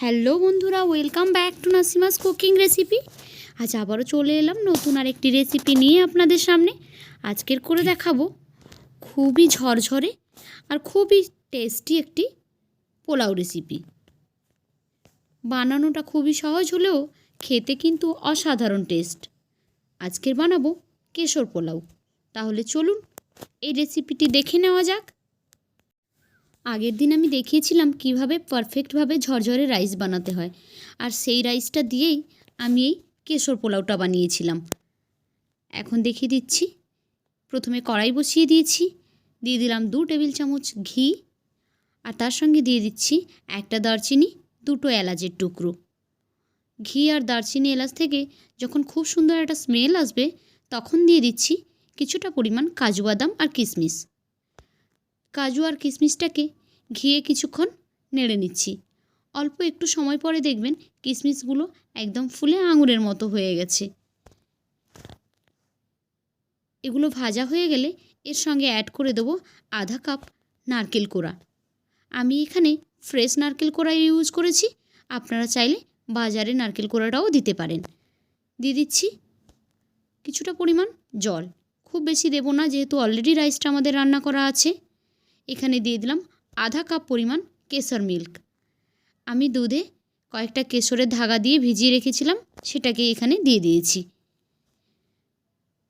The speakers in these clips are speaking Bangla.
হ্যালো বন্ধুরা, welcome back to Nasima's cooking recipe. আজ আবারও চলে এলাম নতুন আর একটি রেসিপি নিয়ে আপনাদের সামনে। আজকের করে দেখাবো খুবই ঝরঝরে আর খুবই টেস্টি একটি পোলাও রেসিপি। বানানোটা খুবই সহজ হলেও খেতে কিন্তু অসাধারণ টেস্ট। আজকের বানাবো কেশর পোলাও। তাহলে চলুন এই রেসিপিটি দেখে নেওয়া যাক। আগের দিন আমি দেখিয়েছিলাম কীভাবে পারফেক্টভাবে ঝরঝরে রাইস বানাতে হয়। আর সেই রাইসটা দিয়েই আমি এই কেশর পোলাওটা বানিয়েছিলাম। এখন দেখিয়ে দিচ্ছি। প্রথমে কড়াই বসিয়ে দিয়েছি। দিয়ে দিলাম দু টেবিল চামচ ঘি। আর তার সঙ্গে দিয়ে দিচ্ছি একটা দারচিনি, দুটো এলাচের টুকরো। ঘি আর দারচিনি এলাচ থেকে যখন খুব সুন্দর একটা স্মেল আসবে, তখন দিয়ে দিচ্ছি কিছুটা পরিমাণ কাজু বাদাম আর কিশমিশ কাজু আর কিশমিশটাকে ঘিয়ে কিছুক্ষণ নেড়ে নিচ্ছি। অল্প একটু সময় পরে দেখবেন কিশমিশগুলো একদম ফুলে আঙুরের মতো হয়ে গেছে। এগুলো ভাজা হয়ে গেলে এর সঙ্গে অ্যাড করে দেবো আধা কাপ নারকেল কোড়া। আমি এখানে ফ্রেশ নারকেল কোড়া ইউজ করেছি, আপনারা চাইলে বাজারে নারকেল কোড়াটাও দিতে পারেন। দিয়ে দিচ্ছি কিছুটা পরিমাণ জল। খুব বেশি দেবো না, যেহেতু অলরেডি রাইসটা আমাদের রান্না করা আছে। এখানে দিয়ে দিলাম আধা কাপ পরিমাণ কেশর মিল্ক। আমি দুধে কয়েকটা কেশরের ধাগা দিয়ে ভিজিয়ে রেখেছিলাম, সেটাকে এখানে দিয়ে দিয়েছি।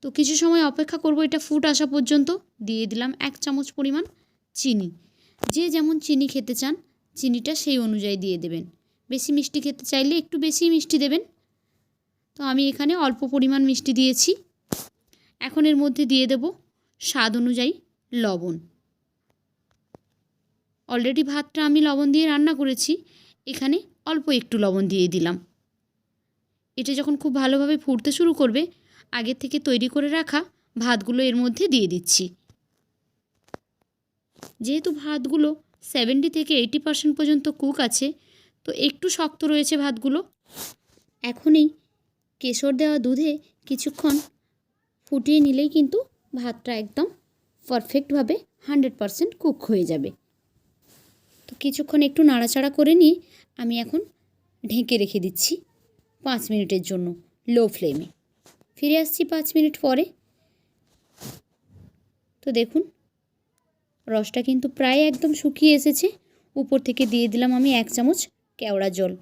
তো কিছু সময় অপেক্ষা করব এটা ফুট আসা পর্যন্ত। দিয়ে দিলাম এক চামচ পরিমাণ চিনি। যে যেমন চিনি খেতে চান, চিনিটা সেই অনুযায়ী দিয়ে দেবেন। বেশি মিষ্টি খেতে চাইলে একটু বেশি মিষ্টি দেবেন। তো আমি এখানে অল্প পরিমাণ মিষ্টি দিয়েছি। এখন এর মধ্যে দিয়ে দেব স্বাদ অনুযায়ী লবণ। অলরেডি ভাতটা আমি লবণ দিয়ে রান্না করেছি। এখানে অল্প একটু লবণ দিয়ে দিলাম। এটা যখন খুব ভালোভাবে ফুটতে শুরু করবে, আগের থেকে তৈরি করে রাখা ভাতগুলো এর মধ্যে দিয়ে দিচ্ছি। যেহেতু ভাতগুলো সেভেন্টি থেকে এইটি পার্সেন্ট পর্যন্ত কুক আছে, তো একটু শক্ত রয়েছে ভাতগুলো। এখনই কেশর দেওয়া দুধে কিছুক্ষণ ফুটিয়ে নিলেই কিন্তু ভাতটা একদম পারফেক্টভাবে হান্ড্রেড পারসেন্ট কুক হয়ে যাবে। তো কিছুক্ষণ একটু নাড়াচাড়া করে নিয়ে আমি এখন ঢেকে রেখে দিচ্ছি পাঁচ মিনিটের জন্য লো ফ্লেমে ফিরে আসছি পাঁচ মিনিট পরে। তো দেখুন, রসটা কিন্তু প্রায় একদম শুকিয়ে এসেছে। উপর থেকে দিয়ে দিলাম আমি এক চামচ কেওড়া জল।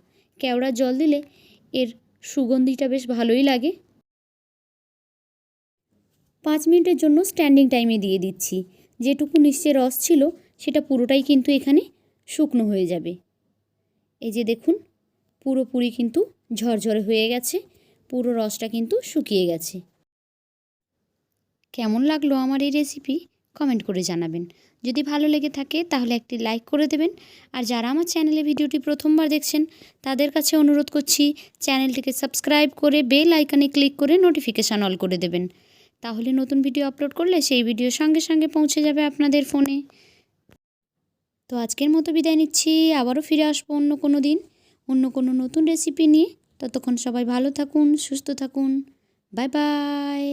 কেওড়া জল দিলে এর সুগন্ধিটা বেশ ভালোই লাগে। পাঁচ মিনিটের জন্য স্ট্যান্ডিং টাইমে দিয়ে দিচ্ছি। যেটুকু নিশ্চয় রস ছিল, সেটা পুরোটাই কিন্তু এখানে শুকনো হয়ে যাবে। এই যে দেখুন পুরোপুরি কিন্তু ঝরঝরে হয়ে গেছে, পুরো রসটা কিন্তু শুকিয়ে গেছে। কেমন লাগল আমার এই রেসিপি কমেন্ট করে জানাবেন। যদি ভালো লেগে থাকে তাহলে একটি লাইক করে দেবেন। আর যারা আমার চ্যানেলে ভিডিওটি প্রথমবার দেখছেন, তাদের কাছে অনুরোধ করছি চ্যানেলটিকে সাবস্ক্রাইব করে বেল আইকনে ক্লিক করে নোটিফিকেশান অল করে দেবেন। তাহলে নতুন ভিডিও আপলোড করলে সেই ভিডিও সঙ্গে সঙ্গে পৌঁছে যাবে আপনাদের ফোনে তো আজকের মতো বিদায় নিচ্ছি। আবারও ফিরে আসব অন্য কোনো দিন, অন্য কোনো নতুন রেসিপি নিয়ে। ততক্ষণ সবাই ভালো থাকুন, সুস্থ থাকুন। Bye bye